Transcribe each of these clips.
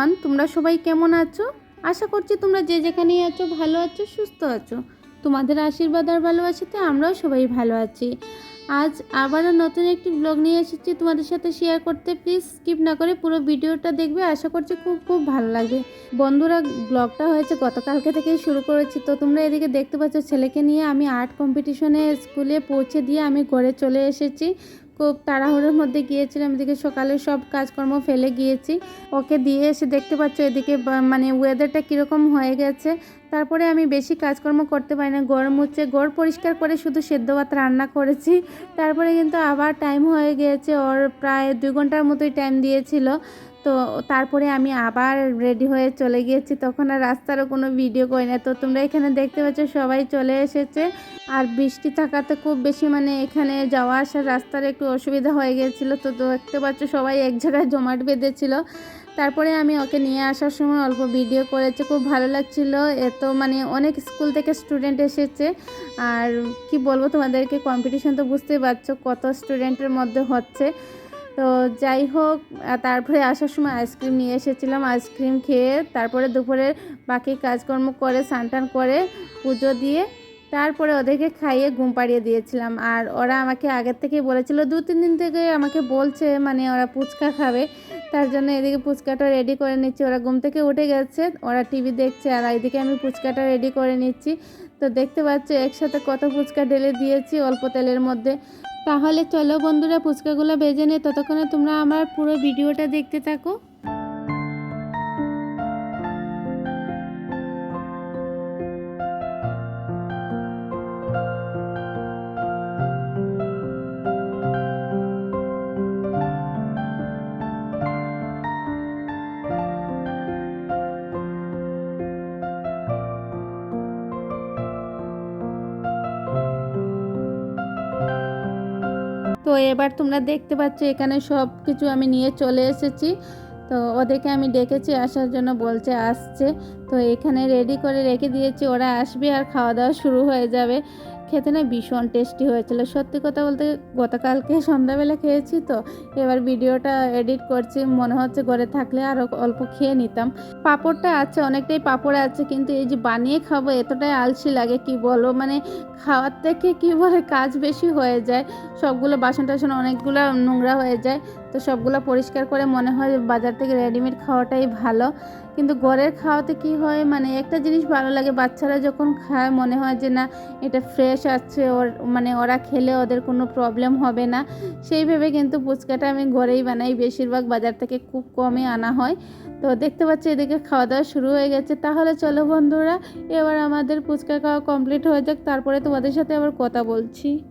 Everyone তোমরা সবাই কেমন আছো? আশা করছি তোমরা যে যেখানেই আছো, ভালো আছো, সুস্থ আছো। তোমাদের আশীর্বাদ আর ভালোবাসাতে আমরাও সবাই ভালো আছি। আজ আবারও নতুন একটি ব্লগ নিয়ে এসেছি। তোমাদের সাথে শেয়ার করতে প্লিজ স্কিপ না করে পুরো ভিডিওটা দেখবে। আশা করছি খুব খুব ভালো লাগবে। বন্ধুরা ব্লগটা হয়েছে গতকালকে থেকেই শুরু করেছি। তো তোমরা এদিকে দেখতে পাচ্ছ, ছেলেকে নিয়ে আমি আর্ট কম্পিটিশনে স্কুলে পৌঁছে দিয়ে আমি ঘরে চলে এসেছি। খুব তাড়াহুড়োর মধ্যে গিয়েছিলাম, এদিকে সকালে সব কাজকর্ম ফেলে গিয়েছি। ওকে দিয়ে এসে দেখতে পাচ্ছ এদিকে মানে ওয়েদারটা কীরকম হয়ে গেছে। তারপরে আমি বেশি কাজকর্ম করতে পারি না গড় মুচ্ছে গড় পরিষ্কার করে শুধু সেদ্ধ ভাত রান্না করেছি। তারপরে কিন্তু আবার টাইম হয়ে গিয়েছে, ওর প্রায় দুই ঘণ্টার মতোই টাইম দিয়েছিল। তো তারপরে আমি আবার রেডি হয়ে চলে গিয়েছি। তখন আর রাস্তারও কোনো ভিডিও করি না। তো তোমরা এখানে দেখতে পাচ্ছ সবাই চলে এসেছে। আর বৃষ্টি থাকাতে খুব বেশি মানে এখানে যাওয়া আসার রাস্তার একটু অসুবিধা হয়ে গিয়েছিল। তো দেখতে পাচ্ছ সবাই এক জায়গায় জমাট বেঁধেছিল। তারপরে আমি ওকে নিয়ে আসার সময় অল্প ভিডিও করেছে। খুব ভালো লাগছিল। এত মানে অনেক স্কুল থেকে স্টুডেন্ট এসেছে। আর কি বলব তোমাদেরকে, কম্পিটিশন তো বুঝতেই পারছ কত স্টুডেন্টের মধ্যে হচ্ছে। তো যাই হোক তারপরে আসার সময় আইসক্রিম নিয়ে এসেছিলাম, আইসক্রিম খেয়ে তারপরে দুপুরে বাকি কাজকর্ম করে, স্নান করে পুজো দিয়ে তারপরে ওদেরকে খাইয়ে ঘুম পাড়িয়ে দিয়েছিলাম। আর ওরা আমাকে আগের থেকেই বলেছিল, দু, তিন দিন থেকে আমাকে বলছে মানে ওরা ফুচকা খাবে, তার জন্য এদিকে ফুচকাটা রেডি করে নিচ্ছি। ওরা ঘুম থেকে উঠে গেছে, ওরা টিভি দেখছে, আর এদিকে আমি ফুচকাটা রেডি করে নিচ্ছি। তো দেখতে পাচ্ছ, একসাথে কত ফুচকা ঢেলে দিয়েছি অল্প তেলের মধ্যে। তাহলে চলো বন্ধুরা, ফুচকাগুলো বেজে নে, ততক্ষণে তোমরা আমার পুরো ভিডিওটা দেখতে থাকো। এবার তোমরা দেখতে পাচ্ছ এখানে সব কিছু আমি নিয়ে চলে এসেছি। তো ওদেরকে আমি ডেকেছি, আসার জন্য বলছে আসছে। তো এখানে রেডি করে রেখে দিয়েছি, ওরা আসবে আর খাওয়া দাওয়া শুরু হয়ে যাবে। খেতে না ভীষণ টেস্টি হয়েছিল। সত্যি কথা বলতে গতকালকে সন্ধ্যাবেলা খেয়েছি তো, এবার ভিডিওটা এডিট করছি, মনে হচ্ছে ঘরে থাকলে আরও অল্প খেয়ে নিতাম। পাঁপড়টা আছে, অনেকটাই পাঁপড় আছে, কিন্তু এই যে বানিয়ে খাব এতটাই আলসি লাগে, কি বলব? মানে খাওয়ার থেকে কী বলে কাজ বেশি হয়ে যায়। সবগুলো বাসন টাসন অনেকগুলো নোংরা হয়ে যায়, তো সবগুলো পরিষ্কার করে মনে হয় বাজার থেকে রেডিমেড খাওয়াটাই ভালো। কিন্তু ঘরের খাওয়াতে কি হয়? মানে একটা জিনিস ভালো লাগে, বাচ্চারা যখন খায় মনে হয় যে না, এটা ফ্রেশ আছে, ওর মানে ওরা খেলে ওদের কোনো প্রবলেম হবে না। সেই ভেবে কিন্তু ফুচকাটা আমি ঘরেই বানাই। বেশিরভাগ বাজার থেকে খুব কমই আনা হয়। তো দেখতে পাচ্ছি এদিকে খাওয়া দাওয়া শুরু হয়ে গেছে। তাহলে চলো বন্ধুরা, এবার আমাদের ফুচকা খাওয়া কমপ্লিট হয়ে যাক। তারপরে তোমাদের সাথে আবার কথা বলছি।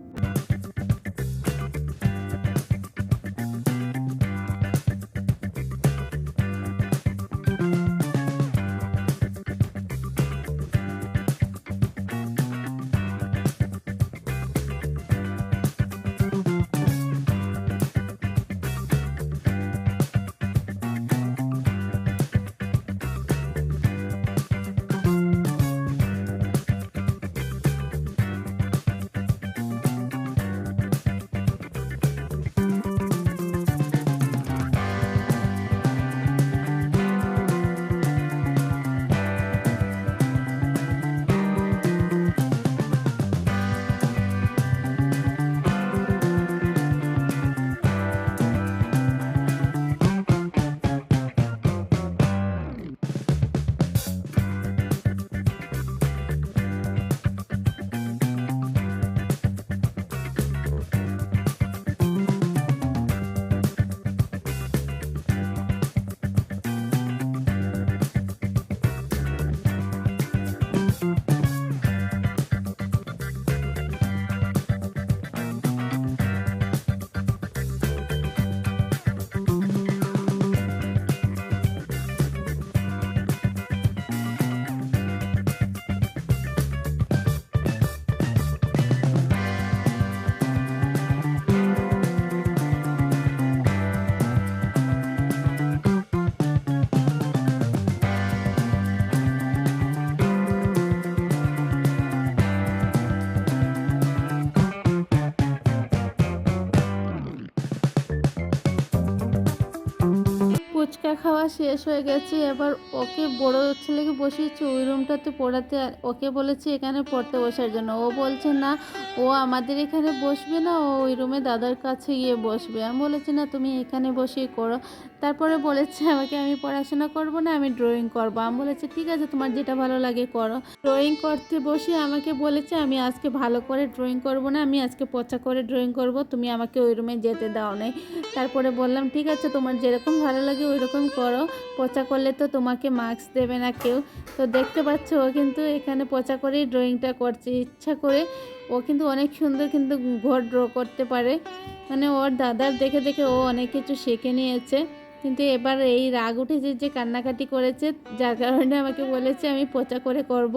শেষ হয়ে গেছে। এবার ওকে বড় ছেলেকে বসিয়েছি ওই রুমটাতে পড়াতে আর ওকে বলেছি এখানে পড়তে বসার জন্য। ও বলছে, না, ও আমাদের এখানে বসবে না, ও ওই রুমে দাদার কাছে গিয়ে বসবে। আমি বলেছি, না, তুমি এখানে বসেই করো। তারপরে বলেছে আমাকে, আমি পড়াশোনা করব না, আমি ড্রয়িং করব। আমি বলেছি, ঠিক আছে, তোমার যেটা ভালো লাগে করো। ড্রয়িং করতে বসে আমাকে বলেছে, আমি আজকে ভালো করে ড্রয়িং করব না, আমি আজকে পচা করে ড্রয়িং করব, তুমি আমাকে ওই রুমে যেতে দাও নাই। তারপরে বললাম, ঠিক আছে, তোমার যেরকম ভালো লাগে ওই রকম করো। পচা করলে তো তোমাকে মার্কস দেবে না কেউ। তো দেখতে পাচ্ছ, ও কিন্তু এখানে পচা করেই ড্রয়িংটা করছে। ইচ্ছা করে ও কিন্তু অনেক সুন্দর কিন্তু ঘর ড্র করতে পারে। মানে ওর দাদার দেখে দেখে ও অনেক কিছু শিখে নিয়েছে। কিন্তু এবার এই রাগ উঠেছে যে কান্নাকাটি করেছে, যার কারণে আমাকে বলেছে আমি পচা করে করব।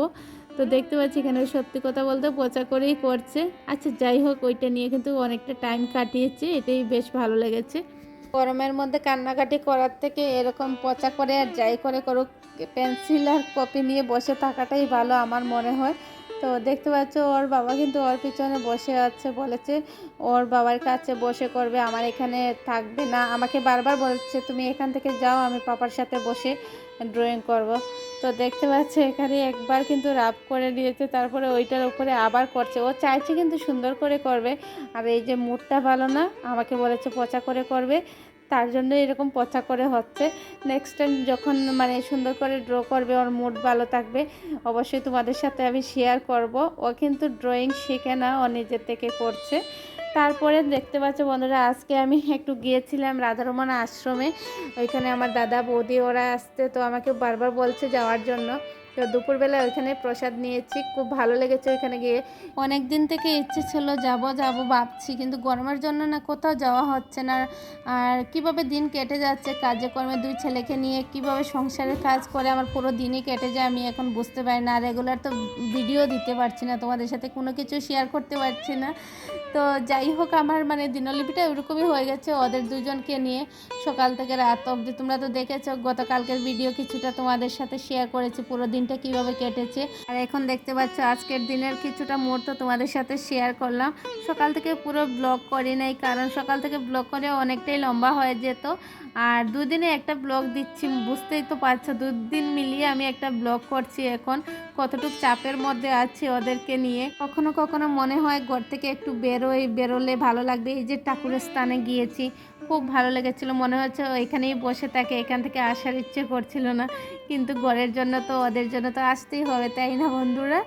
তো দেখতে পাচ্ছি এখানে সত্যি কথা বলতে পচা করেই করছে। আচ্ছা যাই হোক, ওইটা নিয়ে কিন্তু অনেকটা টাইম কাটিয়েছে এটাই বেশ ভালো লেগেছে। গরমের মধ্যে কান্নাকাটি করার থেকে এরকম পচা করে আর যাই করে করুক, পেন্সিল আর কপি নিয়ে বসে থাকাটাই ভালো আমার মনে হয়। তো দেখতে পাচ্ছ ওর বাবা কিন্তু ওর পিছনে বসে আছে, বলেছে ওর বাবার কাছে বসে করবে, আমার এখানে থাকবে না। আমাকে বারবার বলছে, তুমি এখান থেকে যাও, আমি পাপার সাথে বসে ড্রয়িং করব। তো দেখতে পাচ্ছ এখানে একবার কিন্তু রাব করে দিয়েছে তারপরে ওইটার উপরে আবার করছে। ও চাইছে কিন্তু সুন্দর করে করবে, আর এই যে মুডটা ভালো না, আমাকে বলেছে পচা করে করবে। তার জন্য এরকম পচা করে হচ্ছে। নেক্সট টাইম যখন মানে সুন্দর করে ড্র করবে, ওর মুড ভালো থাকবে, অবশ্যই তোমাদের সাথে আমি শেয়ার করব। ও কিন্তু ড্রয়িং শিখে না, ও নিজের থেকে করছে। তারপরে দেখতে পাচ্ছ বন্ধুরা, আজকে আমি একটু গিয়েছিলাম রাধারমন আশ্রমে। ওইখানে আমার দাদা বৌদি ওরা আসতে তো আমাকে বারবার বলছে যাওয়ার জন্য। তো দুপুরবেলা ওইখানে প্রসাদ নিয়েছি। খুব ভালো লেগেছে ওইখানে গিয়ে। অনেক দিন থেকে ইচ্ছে ছিল যাব যাব ভাবছি, কিন্তু গরমের জন্য না কোথাও যাওয়া হচ্ছে না। আর কীভাবে দিন কেটে যাচ্ছে কাজে কর্মে দুই ছেলেকে নিয়ে কীভাবে সংসারের কাজ করে আমার পুরো দিনই কেটে যায় আমি এখন বুঝতে পারি না। রেগুলার তো ভিডিও দিতে পারছি না, তোমাদের সাথে কোনো কিছু শেয়ার করতে পারছি না। তো যাই হোক, আমার মানে দিনলিপিটা ওরকমই হয়ে গেছে ওদের দুজনকে নিয়ে। সকাল থেকে রাত অবধি তোমরা তো দেখেছ, গতকালকের ভিডিও কিছুটা তোমাদের সাথে শেয়ার করেছি, পুরো দিনটা কীভাবে কেটেছে। আর এখন দেখতে পাচ্ছ আজকের দিনের কিছুটা মুহূর্ত তোমাদের সাথে শেয়ার করলাম। সকাল থেকে পুরো ব্লগ করি নাই, কারণ সকাল থেকে ব্লগ করে অনেকটাই লম্বা হয়ে যেত। আর দুদিনে একটা ব্লগ দিচ্ছি, বুঝতেই তো পারছ, দুদিন মিলিয়ে আমি একটা ব্লগ করছি এখন। কতটুকু চাপের মধ্যে আছি ওদেরকে নিয়ে। কখনো কখনো মনে হয় ঘর থেকে একটু বেরোই, বেরোলে ভালো লাগবে। এই যে ঠাকুরের স্থানে গিয়েছি খুব ভালো লেগেছিল। মনে হচ্ছে এখানেই বসে থাকে, এখান থেকে আসার ইচ্ছে করছিল না। কিন্তু ঘরের জন্য তো, ওদের জন্য তো আসতেই হবে, তাই না বন্ধুরা?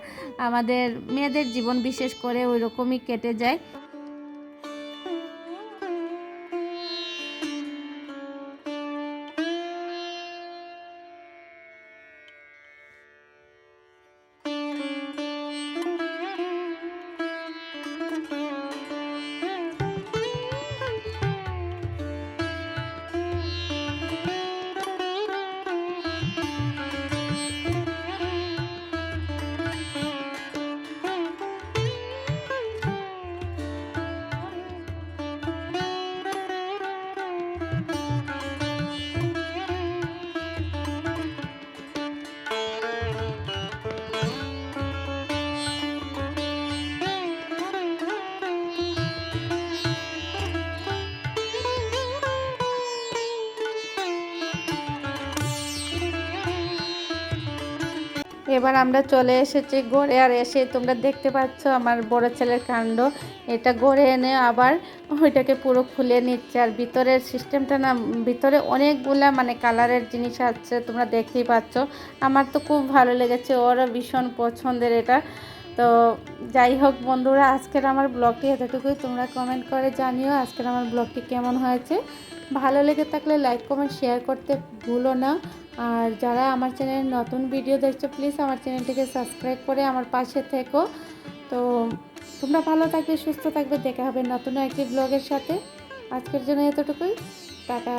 আমাদের মেয়েদের জীবন বিশেষ করে ওই রকমই কেটে যায়। এবার আমরা চলে এসেছি ঘরে। আর এসে তোমরা দেখতে পাচ্ছ আমার বড় ছেলের কাণ্ড। এটা ঘরে এনে আবার ওইটাকে পুরো খুলে নিচ্ছে। আর ভিতরের সিস্টেমটা না, ভিতরে অনেকগুলা মানে কালারের জিনিস আছে, তোমরা দেখতেই পাচ্ছ। আমার তো খুব ভালো লেগেছে, ওরও ভীষণ পছন্দের এটা। তো যাই হোক বন্ধুরা, আজকের আমার ব্লগটি এতটুকুই। তোমরা কমেন্ট করে জানিও আজকের আমার ব্লগটি কেমন হয়েছে। ভালো লেগে থাকলে লাইক, কমেন্ট, শেয়ার করতে ভুলো না। আর যারা আমার চ্যানেলে নতুন ভিডিও দেখছ প্লিজ আমার চ্যানেলটিকে সাবস্ক্রাইব করে আমার পাশে থেকো। তো তোমরা ভালো থাকবে, সুস্থ থাকবে। দেখা হবে নতুন একটি ব্লগের সাথে। আজকের জন্য এতটুকুই। টাটা।